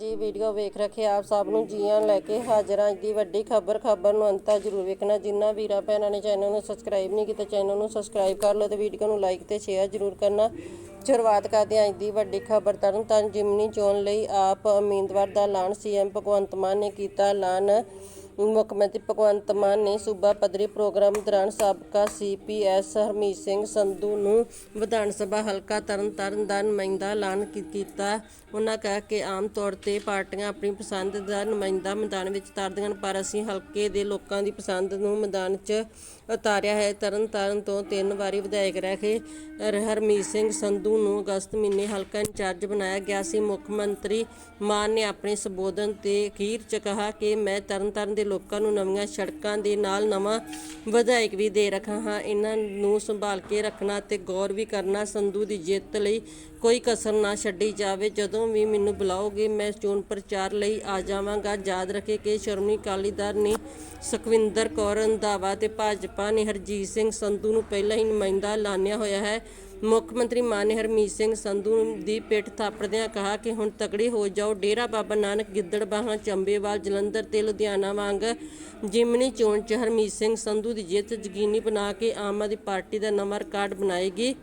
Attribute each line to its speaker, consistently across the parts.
Speaker 1: ਜੀ, ਵੀਡੀਓ ਵੇਖ ਰੱਖੇ ਆਪ ਸਭ ਨੂੰ ਜੀਆਂ ਲੈ ਕੇ ਹਾਜ਼ਰ। ਅੱਜ ਦੀ ਵੱਡੀ ਖਬਰ ਖਬਰ ਨੂੰ ਅੰਤ ਜ਼ਰੂਰ ਵੇਖਣਾ। ਜਿੰਨਾ ਵੀਰਾਂ ਭੈਣਾਂ ਨੇ ਚੈਨਲ ਨੂੰ ਸਬਸਕ੍ਰਾਈਬ ਨਹੀਂ ਕੀਤਾ, ਚੈਨਲ ਨੂੰ ਸਬਸਕ੍ਰਾਈਬ ਕਰ ਲਓ ਤੇ ਵੀਡੀਓ ਨੂੰ ਲਾਈਕ ਤੇ ਸ਼ੇਅਰ ਜ਼ਰੂਰ ਕਰਨਾ। ਸ਼ੁਰੂਆਤ ਕਰਦੇ ਹਾਂ ਅੱਜ ਦੀ ਵੱਡੀ ਖਬਰ ਤਰਨ ਜਿਮਨੀ ਚੋਣ ਲਈ ਆਪ ਉਮੀਦਵਾਰ ਦਾ ਐਲਾਨ। ਸੀਐਮ ਭਗਵੰਤ ਮਾਨ ਨੇ ਕੀਤਾ ਐਲਾਨ। ਮੁੱਖ ਮੰਤਰੀ ਭਗਵੰਤ ਮਾਨ ਨੇ ਸੂਬਾ ਪੱਧਰੀ ਪ੍ਰੋਗਰਾਮ ਦੌਰਾਨ ਸਾਬਕਾ ਸੀਪੀਐਸ ਹਰਮੀਤ ਸਿੰਘ ਸੰਧੂ ਨੂੰ ਵਿਧਾਨ ਸਭਾ ਹਲਕਾ ਤਰਨਤਾਰਨ ਦਾ ਨੁਮਾਇੰਦਾ ਐਲਾਨ ਕੀਤਾ। ਉਹਨਾਂ ਕਿਹਾ ਕਿ ਆਮ ਤੌਰ ਤੇ ਪਾਰਟੀਆਂ ਆਪਣੀ ਪਸੰਦ ਦਾ ਨੁਮਾਇੰਦਾ ਮੈਦਾਨ ਵਿੱਚ ਉਤਾਰਦੀਆਂ ਹਨ ਪਰ ਅਸੀਂ ਹਲਕੇ ਦੇ ਲੋਕਾਂ ਦੀ ਪਸੰਦ ਨੂੰ ਮੈਦਾਨ 'ਚ ਉਤਾਰਿਆ ਹੈ। ਤਰਨਤਾਰਨ ਤੋਂ ਤਿੰਨ ਵਾਰੀ ਵਿਧਾਇਕ ਰਹਿ ਕੇ ਹਰਮੀਤ ਸਿੰਘ ਸੰਧੂ ਨੂੰ ਅਗਸਤ ਮਹੀਨੇ ਹਲਕਾ ਇੰਚਾਰਜ ਬਣਾਇਆ ਗਿਆ ਸੀ। ਮੁੱਖ ਮੰਤਰੀ ਮਾਨ ਨੇ ਆਪਣੇ ਸੰਬੋਧਨ ਤੇ ਅਖੀਰ 'ਚ ਕਿਹਾ ਕਿ ਮੈਂ ਤਰਨਤਾਰਨ ਦੇ ਲੋਕਾਂ ਨੂੰ ਨਵੀਆਂ ਸੜਕਾਂ ਦੇ ਨਾਲ ਨਵਾਂ ਵਿਧਾਇਕ ਵੀ ਦੇ ਰੱਖਾ ਹਾਂ। ਇਹਨਾਂ ਨੂੰ ਸੰਭਾਲ ਕੇ ਰੱਖਣਾ ਤੇ ਗੌਰ ਵੀ ਕਰਨਾ ਸੰਧੂ ਦੀ ਜਿੱਤ ਲਈ ਕੋਈ ਕਸਰ ਨਾ ਛੱਡੀ ਜਾਵੇ। ਜਦੋਂ ਵੀ ਮੈਨੂੰ ਬੁਲਾਓਗੇ, ਮੈਂ ਚੋਣ ਪ੍ਰਚਾਰ ਲਈ ਆ ਜਾਵਾਂਗਾ। ਯਾਦ ਰੱਖੇ ਕਿ ਸ਼੍ਰੋਮਣੀ ਅਕਾਲੀ ਦਲ ਨੇ ਸੁਖਵਿੰਦਰ ਕੌਰ ਰੰਧਾਵਾ ਤੇ ਭਾਜਪਾ ਨੇ ਹਰਜੀਤ ਸਿੰਘ ਸੰਧੂ ਨੂੰ ਪਹਿਲਾਂ ਹੀ ਨੁਮਾਇੰਦਾ ਐਲਾਨਿਆ ਹੋਇਆ ਹੈ। ਮੁੱਖ ਮੰਤਰੀ ਮਾਨ ਨੇ ਹਰਮੀਤ ਸਿੰਘ ਸੰਧੂ ਦੀ ਪਿੱਠ ਥਾਪੜਦਿਆਂ ਕਿਹਾ ਕਿ ਹੁਣ ਤਕੜੇ ਹੋ ਜਾਓ, ਡੇਰਾ ਬਾਬਾ ਨਾਨਕ ਗਿੱਦੜਬਾਹਾ ਚੰਬੇਵਾਲ, ਜਲੰਧਰ ਤੇ ਲੁਧਿਆਣਾ ਵਾਂਗ ਜਿਮਨੀ ਚੋਣ 'ਚ ਹਰਮੀਤ ਸਿੰਘ ਸੰਧੂ ਦੀ ਜਿੱਤ ਯਕੀਨੀ ਬਣਾ ਕੇ ਆਮ ਆਦਮੀ ਪਾਰਟੀ ਦਾ ਨਵਾਂ ਰਿਕਾਰਡ ਬਣਾਏਗੀ।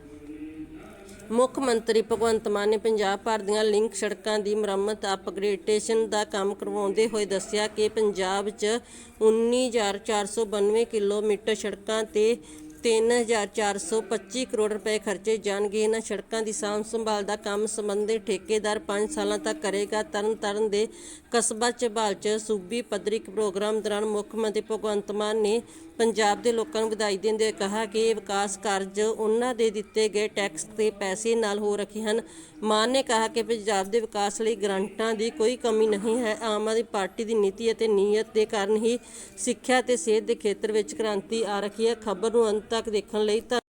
Speaker 1: ਮੁੱਖ ਮੰਤਰੀ ਭਗਵੰਤ ਮਾਨ ਨੇ ਪੰਜਾਬ ਭਰ ਦੀਆਂ ਲਿੰਕ ਸੜਕਾਂ ਦੀ ਮੁਰੰਮਤ ਅਪਗ੍ਰੇਡੇਸ਼ਨ ਦਾ ਕੰਮ ਕਰਵਾਉਂਦੇ ਹੋਏ ਦੱਸਿਆ ਕਿ ਪੰਜਾਬ 'ਚ 19492 ਕਿਲੋਮੀਟਰ ਸੜਕਾਂ ਤੇ 3425 ਕਰੋੜ ਰੁਪਏ ਖਰਚੇ ਜਾਣਗੇ। ਇਹਨਾਂ ਸੜਕਾਂ ਦੀ ਸਾਂਭ ਸੰਭਾਲ ਦਾ ਕੰਮ ਸੰਬੰਧਿਤ ਠੇਕੇਦਾਰ 5 ਸਾਲਾਂ ਤੱਕ ਕਰੇਗਾ। ਤਰਨਤਾਰਨ ਦੇ ਕਸਬਾ ਝਬਾਲ 'ਚ ਸੂਬੀ ਪੱਧਰੀ ਪ੍ਰੋਗਰਾਮ ਦੌਰਾਨ ਮੁੱਖ ਮੰਤਰੀ ਭਗਵੰਤ ਮਾਨ ਨੇ ਪੰਜਾਬ ਦੇ ਲੋਕਾਂ ਨੂੰ ਵਧਾਈ ਦਿੰਦੇ ਹੋਏ ਕਿਹਾ ਕਿ ਇਹ ਵਿਕਾਸ ਕਾਰਜ ਉਹਨਾਂ ਦੇ ਦਿੱਤੇ ਗਏ ਟੈਕਸ ਤੇ ਪੈਸੇ ਨਾਲ ਹੋ ਰਹੇ ਹਨ। ਮਾਨ ਨੇ ਕਿਹਾ ਕਿ ਪੰਜਾਬ ਦੇ ਵਿਕਾਸ ਲਈ ਗ੍ਰਾਂਟਾਂ ਦੀ ਕੋਈ ਕਮੀ ਨਹੀਂ ਹੈ। ਆਮ ਆਦਮੀ ਪਾਰਟੀ ਦੀ ਨੀਤੀ ਅਤੇ ਨੀਅਤ ਦੇ ਕਾਰਨ ਹੀ ਸਿੱਖਿਆ ਤੇ ਸਿਹਤ ਦੇ ਖੇਤਰ ਵਿੱਚ ਕ੍ਰਾਂਤੀ ਆ ਰਹੀ ਹੈ। ਖਬਰ ਨੂੰ ਅੰਤ ਤੱਕ ਦੇਖਣ ਲਈ ਧੰਨ-